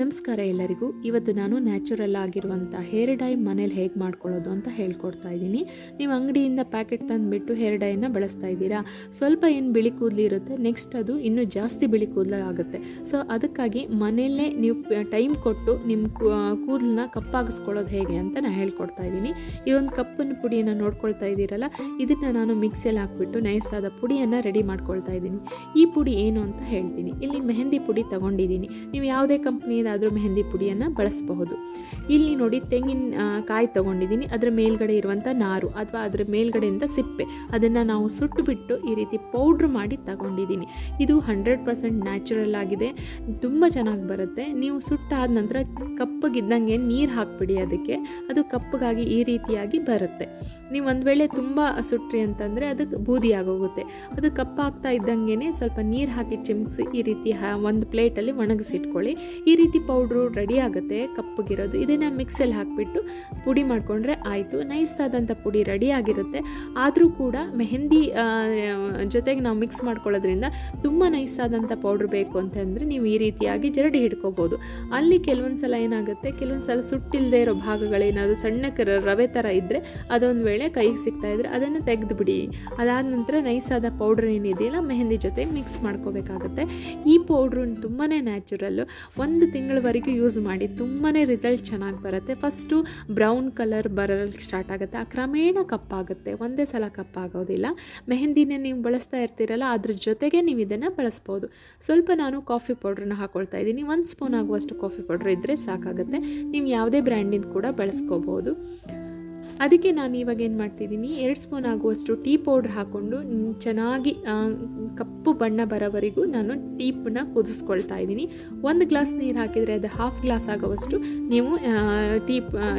ನಮಸ್ಕಾರ ಎಲ್ಲರಿಗೂ. ಇವತ್ತು ನಾನು ನ್ಯಾಚುರಲ್ ಆಗಿರುವಂಥ ಹೇರ್ ಡೈ ಮನೇಲಿ ಹೇಗೆ ಮಾಡ್ಕೊಳ್ಳೋದು ಅಂತ ಹೇಳ್ಕೊಡ್ತಾ ಇದ್ದೀನಿ. ನೀವು ಅಂಗಡಿಯಿಂದ ಪ್ಯಾಕೆಟ್ ತಂದುಬಿಟ್ಟು ಹೇರ್ ಡೈನ ಬಳಸ್ತಾ ಇದ್ದೀರಾ? ಸ್ವಲ್ಪ ಏನು ಬಿಳಿ ಕೂದಲು ಇರುತ್ತೆ, ನೆಕ್ಸ್ಟ್ ಅದು ಇನ್ನೂ ಜಾಸ್ತಿ ಬಿಳಿ ಕೂದಲು ಆಗುತ್ತೆ. ಸೊ, ಅದಕ್ಕಾಗಿ ಮನೆಯಲ್ಲೇ ನೀವು ಟೈಮ್ ಕೊಟ್ಟು ನಿಮ್ಮ ಕೂದಲನ್ನ ಕಪ್ಪಾಗಿಸ್ಕೊಳ್ಳೋದು ಹೇಗೆ ಅಂತ ನಾನು ಹೇಳ್ಕೊಡ್ತಾ ಇದ್ದೀನಿ. ಒಂದು ಕಪ್ಪನ್ನು ಪುಡಿಯನ್ನು ನೋಡ್ಕೊಳ್ತಾ ಇದ್ದೀರಲ್ಲ, ಇದನ್ನು ನಾನು ಮಿಕ್ಸಿಯಲ್ಲಿ ಹಾಕ್ಬಿಟ್ಟು ನೈಸಾದ ಪುಡಿಯನ್ನು ರೆಡಿ ಮಾಡ್ಕೊಳ್ತಾ ಇದ್ದೀನಿ. ಈ ಪುಡಿ ಏನು ಅಂತ ಹೇಳ್ತೀನಿ. ಇಲ್ಲಿ ಮೆಹಂದಿ ಪುಡಿ ತಗೊಂಡಿದ್ದೀನಿ. ನೀವು ಯಾವುದೇ ಕಂಪ್ನಿಯದಾದರೂ ಮೆಹಂದಿ ಪುಡಿಯನ್ನು ಬಳಸಬಹುದು. ಇಲ್ಲಿ ನೋಡಿ ತೆಂಗಿನ ಕಾಯಿ ತಗೊಂಡಿದ್ದೀನಿ ಅದರ ಮೇಲ್ಗಡೆ ಇರುವಂಥ ನಾರು ಅಥವಾ ಅದರ ಮೇಲ್ಗಡೆಯಿಂದ ಸಿಪ್ಪೆ. ಅದನ್ನು ನಾವು ಸುಟ್ಟುಬಿಟ್ಟು ಈ ರೀತಿ ಪೌಡ್ರ್ ಮಾಡಿ ತಗೊಂಡಿದ್ದೀನಿ ಇದು ಹಂಡ್ರೆಡ್ ಪರ್ಸೆಂಟ್ ನ್ಯಾಚುರಲ್ ಆಗಿದೆ. ತುಂಬ ಚೆನ್ನಾಗಿ ಬರುತ್ತೆ. ನೀವು ಸುಟ್ಟಾದ ನಂತರ ಕಪ್ಪಗಿದ್ದಂಗೆ ನೀರು ಹಾಕ್ಬಿಡಿ ಅದಕ್ಕೆ. ಅದು ಕಪ್ಪಗಾಗಿ ಈ ರೀತಿಯಾಗಿ ಬರುತ್ತೆ. ನೀವು ಒಂದು ವೇಳೆ ತುಂಬ ಸುಟ್ರಿ ಅಂತಂದರೆ ಅದಕ್ಕೆ ಬೂದಿ ಆಗೋಗುತ್ತೆ. ಅದು ಕಪ್ಪಾಗ್ತಾ ಇದ್ದಂಗೆ ಸ್ವಲ್ಪ ನೀರು ಹಾಕಿ ಚಿಮ್ಸಿ ಈ ರೀತಿ ಒಂದು ಪ್ಲೇಟಲ್ಲಿ ಒಣಗಿಸಿಟ್ಕೊಳ್ಳಿ. ಈ ರೀತಿ ಪೌಡ್ರು ರೆಡಿ ಆಗುತ್ತೆ, ಕಪ್ಪಗಿರೋದು. ಇದನ್ನು ಮಿಕ್ಸಲ್ಲಿ ಹಾಕಿಬಿಟ್ಟು ಪುಡಿ ಮಾಡಿಕೊಂಡ್ರೆ ಆಯಿತು. ನೈಸ್ ಆದಂಥ ಪುಡಿ ರೆಡಿ ಆಗಿರುತ್ತೆ. ಆದರೂ ಕೂಡ ಮೆಹಂದಿ ಜೊತೆಗೆ ನಾವು ಮಿಕ್ಸ್ ಮಾಡ್ಕೊಳ್ಳೋದ್ರಿಂದ ತುಂಬ ನೈಸ್ ಆದಂಥ ಪೌಡ್ರ್ ಬೇಕು ಅಂತಂದರೆ ನೀವು ಈ ರೀತಿಯಾಗಿ ಜರಡಿ ಹಿಡ್ಕೋಬೋದು. ಅಲ್ಲಿ ಕೆಲವೊಂದು ಸಲ ಏನಾಗುತ್ತೆ ಕೆಲವೊಂದು ಸಲ ಸುಟ್ಟಿಲ್ಲದೆ ಇರೋ ಭಾಗಗಳೇನಾದರೂ ಸಣ್ಣಕ್ಕೆ ರ- ರವೆ ಥರ ಇದ್ದರೆ ಅದೊಂದು ವೇಳೆ ಕೈಗೆ ಸಿಗ್ತಾ ಇದ್ದರೆ ಅದನ್ನು ತೆಗೆದುಬಿಡಿ. ಅದಾದ ನಂತರ ನೈಸಾದ ಪೌಡ್ರ್ ಏನಿದೆಯಲ್ಲ, ಮೆಹಂದಿ ಜೊತೆ ಮಿಕ್ಸ್ ಮಾಡ್ಕೋಬೇಕಾಗತ್ತೆ. ಈ ಪೌಡ್ರು ತುಂಬಾ ನ್ಯಾಚುರಲ್ಲು. ಒಂದು ತಿಂಗಳವರೆಗೂ ಯೂಸ್ ಮಾಡಿ ತುಂಬಾ ರಿಸಲ್ಟ್ ಚೆನ್ನಾಗಿ ಬರುತ್ತೆ. ಫಸ್ಟು ಬ್ರೌನ್ ಕಲರ್ ಬರಲು ಸ್ಟಾರ್ಟ್ ಆಗುತ್ತೆ. ಆ ಕ್ರಮೇಣ ಕಪ್ಪಾಗುತ್ತೆ ಒಂದೇ ಸಲ ಕಪ್ಪಾಗೋದಿಲ್ಲ ಮೆಹಂದಿನ ನೀವು ಬಳಸ್ತಾ ಇರ್ತೀರಲ್ಲ, ಅದ್ರ ಜೊತೆಗೆ ನೀವು ಇದನ್ನು ಬಳಸ್ಬೋದು. ಸ್ವಲ್ಪ ನಾನು ಕಾಫಿ ಪೌಡ್ರನ್ನ ಹಾಕೊಳ್ತಾ ಇದ್ದೀನಿ. ಒಂದು ಸ್ಪೂನ್ ಆಗುವಷ್ಟು ಕಾಫಿ ಪೌಡ್ರ್ ಇದ್ದರೆ ಸಾಕಾಗುತ್ತೆ. ನೀವು ಯಾವುದೇ ಬ್ರ್ಯಾಂಡಿನ ಕೂಡ ಬಳಸ್ಕೋಬೋದು. ಅದಕ್ಕೆ ನಾನು ಇವಾಗ ಏನು ಮಾಡ್ತಿದ್ದೀನಿ, ಎರಡು ಸ್ಪೂನ್ ಆಗುವಷ್ಟು ಟೀ ಪೌಡ್ರ್ ಹಾಕ್ಕೊಂಡು ಚೆನ್ನಾಗಿ ಕಪ್ಪು ಬಣ್ಣ ಬರೋವರೆಗೂ ನಾನು ಟೀಪನ್ನ ಕುದಿಸ್ಕೊಳ್ತಾ ಇದ್ದೀನಿ. ಒಂದು ಗ್ಲಾಸ್ ನೀರು ಹಾಕಿದರೆ ಅದು ಹಾಫ್ ಗ್ಲಾಸ್ ಆಗೋವಷ್ಟು ನೀವು ಟೀ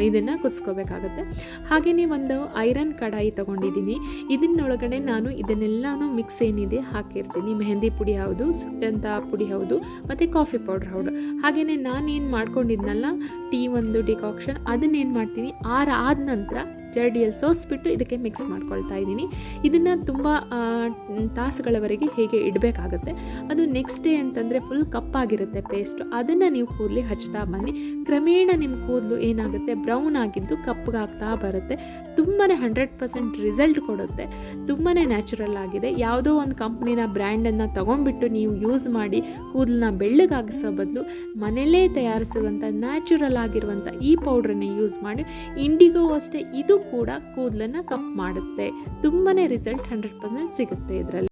ಇದನ್ನು ಕುದಿಸ್ಕೋಬೇಕಾಗತ್ತೆ. ಹಾಗೆಯೇ ಒಂದು ಐರನ್ ಕಡಾಯಿ ತೊಗೊಂಡಿದ್ದೀನಿ. ಇದನ್ನೊಳಗಡೆ ನಾನು ಇದನ್ನೆಲ್ಲನೂ ಮಿಕ್ಸ್ ಏನಿದೆ ಹಾಕಿರ್ತೀನಿ. ಮೆಹಂದಿ ಪುಡಿ ಹೌದು ಸುಟ್ಟಂಥ ಪುಡಿ ಹೌದು, ಮತ್ತು ಕಾಫಿ ಪೌಡ್ರ್ ಹೌದು. ಹಾಗೆಯೇ ನಾನೇನು ಮಾಡ್ಕೊಂಡಿದ್ನಲ್ಲ, ಟೀ ಒಂದು ಡಿಕಾಕ್ಷನ್, ಅದನ್ನೇನು ಮಾಡ್ತೀನಿ, ಆರ ಆದ ನಂತರ ಜರಡಿಯಲ್ಲಿ ಸೋಸಿಬಿಟ್ಟು ಇದಕ್ಕೆ ಮಿಕ್ಸ್ ಮಾಡ್ಕೊಳ್ತಾ ಇದ್ದೀನಿ. ಇದನ್ನು ತುಂಬ ತಾಸುಗಳವರೆಗೆ ಹೇಗೆ ಇಡಬೇಕಾಗತ್ತೆ. ಅದು ನೆಕ್ಸ್ಟ್ ಡೇ ಅಂತಂದರೆ ಫುಲ್ ಕಪ್ಪಾಗಿರುತ್ತೆ ಪೇಸ್ಟು ಅದನ್ನು ನೀವು ಕೂದಲಿ ಹಚ್ತಾ ಬನ್ನಿ. ಕ್ರಮೇಣ ನಿಮ್ಮ ಕೂದಲು ಏನಾಗುತ್ತೆ? ಬ್ರೌನ್ ಆಗಿದ್ದು ಕಪ್ಪಗಾಗ್ತಾ ಬರುತ್ತೆ. ತುಂಬಾ ಹಂಡ್ರೆಡ್ ಪರ್ಸೆಂಟ್ ರಿಸಲ್ಟ್ ಕೊಡುತ್ತೆ. ತುಂಬಾ ನ್ಯಾಚುರಲ್ ಆಗಿದೆ. ಯಾವುದೋ ಒಂದು ಕಂಪ್ನಿನ ಬ್ರ್ಯಾಂಡನ್ನು ತೊಗೊಂಡ್ಬಿಟ್ಟು ನೀವು ಯೂಸ್ ಮಾಡಿ ಕೂದಲನ್ನ ಬೆಳ್ಳಗಾಗಿಸೋ ಬದಲು ಮನೆಯಲ್ಲೇ ತಯಾರಿಸಿರುವಂಥ ನ್ಯಾಚುರಲ್ ಆಗಿರುವಂಥ ಈ ಪೌಡ್ರನ್ನೇ ಯೂಸ್ ಮಾಡಿ. ಇಂಡಿಗೋ ಅಷ್ಟೇ, ಇದು ಕೂಡ ಕೂದಲನ್ನು ಕಪ್ ಮಾಡುತ್ತೆ. ತುಂಬಾ ರಿಸಲ್ಟ್ ಹಂಡ್ರೆಡ್ ಪರ್ಸೆಂಟ್ ಸಿಗುತ್ತೆ ಇದರಲ್ಲಿ.